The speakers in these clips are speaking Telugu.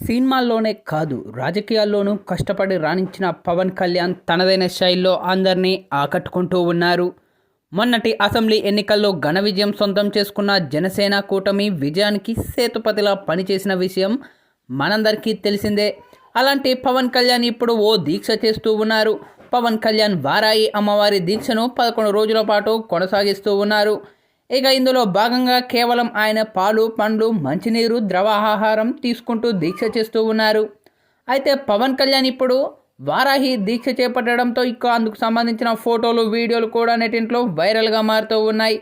సినిమాల్లోనే కాదు రాజకీయాల్లోనూ కష్టపడి రాణించిన పవన్ కళ్యాణ్ తనదైన శైలిలో అందరినీ ఆకట్టుకుంటూ ఉన్నారు. మొన్నటి అసెంబ్లీ ఎన్నికల్లో ఘన విజయం సొంతం చేసుకున్న జనసేన కూటమి విజయానికి సేతుపతిలా పనిచేసిన విషయం మనందరికీ తెలిసిందే. అలాంటి పవన్ కళ్యాణ్ ఇప్పుడు ఓ దీక్ష చేస్తూ ఉన్నారు. పవన్ కళ్యాణ్ వారాయి అమ్మవారి దీక్షను పదకొండు రోజుల పాటు కొనసాగిస్తూ ఉన్నారు. ఇక ఇందులో భాగంగా కేవలం ఆయన పాలు పండ్లు మంచినీరు ద్రవాహారం తీసుకుంటూ దీక్ష చేస్తూ ఉన్నారు. అయితే పవన్ కళ్యాణ్ ఇప్పుడు వారాహి దీక్ష చేపట్టడంతో ఇక అందుకు సంబంధించిన ఫోటోలు వీడియోలు కూడా నెటింట్లో వైరల్గా మారుతూ ఉన్నాయి.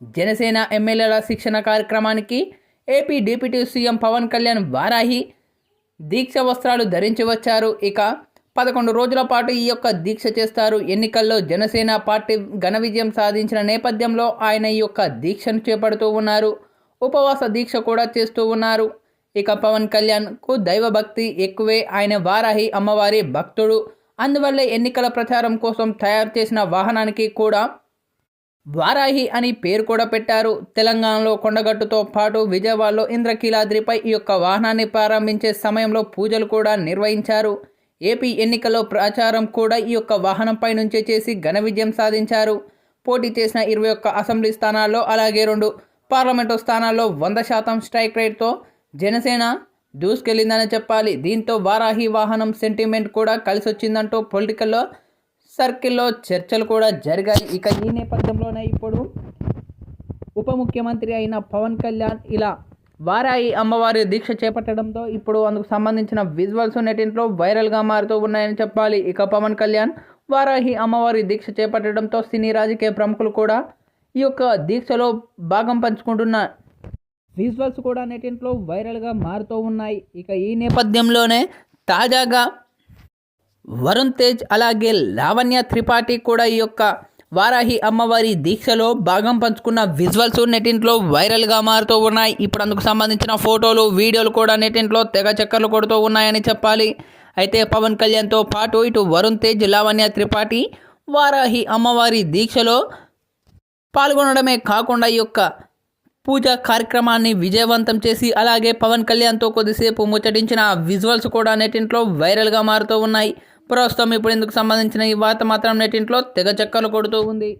జనసేన ఎమ్మెల్యేల శిక్షణ కార్యక్రమానికి AP deputy CM Pawan Kalyan Varahi దీక్ష వస్త్రాలు ధరించి వచ్చారు. ఇక పదకొండు రోజుల పాటు ఈ యొక్క దీక్ష చేస్తారు. ఎన్నికల్లో జనసేన పార్టీ ఘన విజయం సాధించిన నేపథ్యంలో ఆయన ఈ యొక్క దీక్షను చేపడుతూ ఉన్నారు. ఉపవాస దీక్ష కూడా చేస్తూ ఉన్నారు. ఇక పవన్ కళ్యాణ్కు దైవభక్తి ఎక్కువే. ఆయన వారాహి అమ్మవారి భక్తుడు. అందువల్లే ఎన్నికల ప్రచారం కోసం తయారు చేసిన వాహనానికి కూడా వారాహి అని పేరు కూడా పెట్టారు. తెలంగాణలో కొండగట్టుతో పాటు విజయవాడలో ఇంద్రకీలాద్రిపై ఈ యొక్క వాహనాన్ని ప్రారంభించే సమయంలో పూజలు కూడా నిర్వహించారు. ఏపీ ఎన్నికల్లో ప్రచారం కూడా ఈ యొక్క వాహనంపై నుంచే చేసి ఘన విజయం సాధించారు. పోటీ చేసిన ఇరవై ఒక్క అసెంబ్లీ స్థానాల్లో అలాగే రెండు పార్లమెంటు స్థానాల్లో వంద శాతం స్ట్రైక్ రేట్తో జనసేన దూసుకెళ్ళిందని చెప్పాలి. దీంతో వారాహి వాహనం సెంటిమెంట్ కూడా కలిసి వచ్చిందంటూ పొలిటికల్లో సర్కిల్లో చర్చలు కూడా జరిగాయి. ఇక ఈ నేపథ్యంలోనే ఇప్పుడు ఉప ముఖ్యమంత్రి అయిన పవన్ కళ్యాణ్ ఇలా వారాయి అమ్మవారి దీక్ష చేపట్టడంతో ఇప్పుడు అందుకు సంబంధించిన విజువల్స్ నెటింట్లో వైరల్గా మారుతూ ఉన్నాయని చెప్పాలి. ఇక పవన్ కళ్యాణ్ వారాహి అమ్మవారి దీక్ష చేపట్టడంతో సినీ రాజకీయ ప్రముఖులు కూడా ఈ యొక్క దీక్షలో భాగం పంచుకుంటున్న విజువల్స్ కూడా నెటింట్లో వైరల్గా మారుతూ ఉన్నాయి. ఇక ఈ నేపథ్యంలోనే తాజాగా వరుణ్ తేజ్ అలాగే లావణ్య త్రిపాఠి కూడా ఈ యొక్క వారాహి అమ్మవారి దీక్షలో భాగం పంచుకున్న విజువల్స్ నెటింట్లో వైరల్గా మారుతూ ఉన్నాయి. ఇప్పుడు అందుకు సంబంధించిన ఫోటోలు వీడియోలు కూడా నెటింట్లో తెగ చక్కర్లు కొడుతూ ఉన్నాయని చెప్పాలి. అయితే పవన్ కళ్యాణ్తో పాటు ఇటు వరుణ్ తేజ్ లావణ్య త్రిపాఠి వారాహి అమ్మవారి దీక్షలో పాల్గొనడమే కాకుండా ఈ యొక్క పూజా కార్యక్రమాన్ని విజయవంతం చేసి అలాగే పవన్ కళ్యాణ్తో కొద్దిసేపు ముచ్చటించిన విజువల్స్ కూడా నెటింట్లో వైరల్గా మారుతూ ఉన్నాయి. ప్రస్తుతం ఇప్పుడు ఇందుకు సంబంధించిన ఈ వార్త మాత్రం నెటింట్లో తెగ చక్కలు కొడుతూ ఉంది.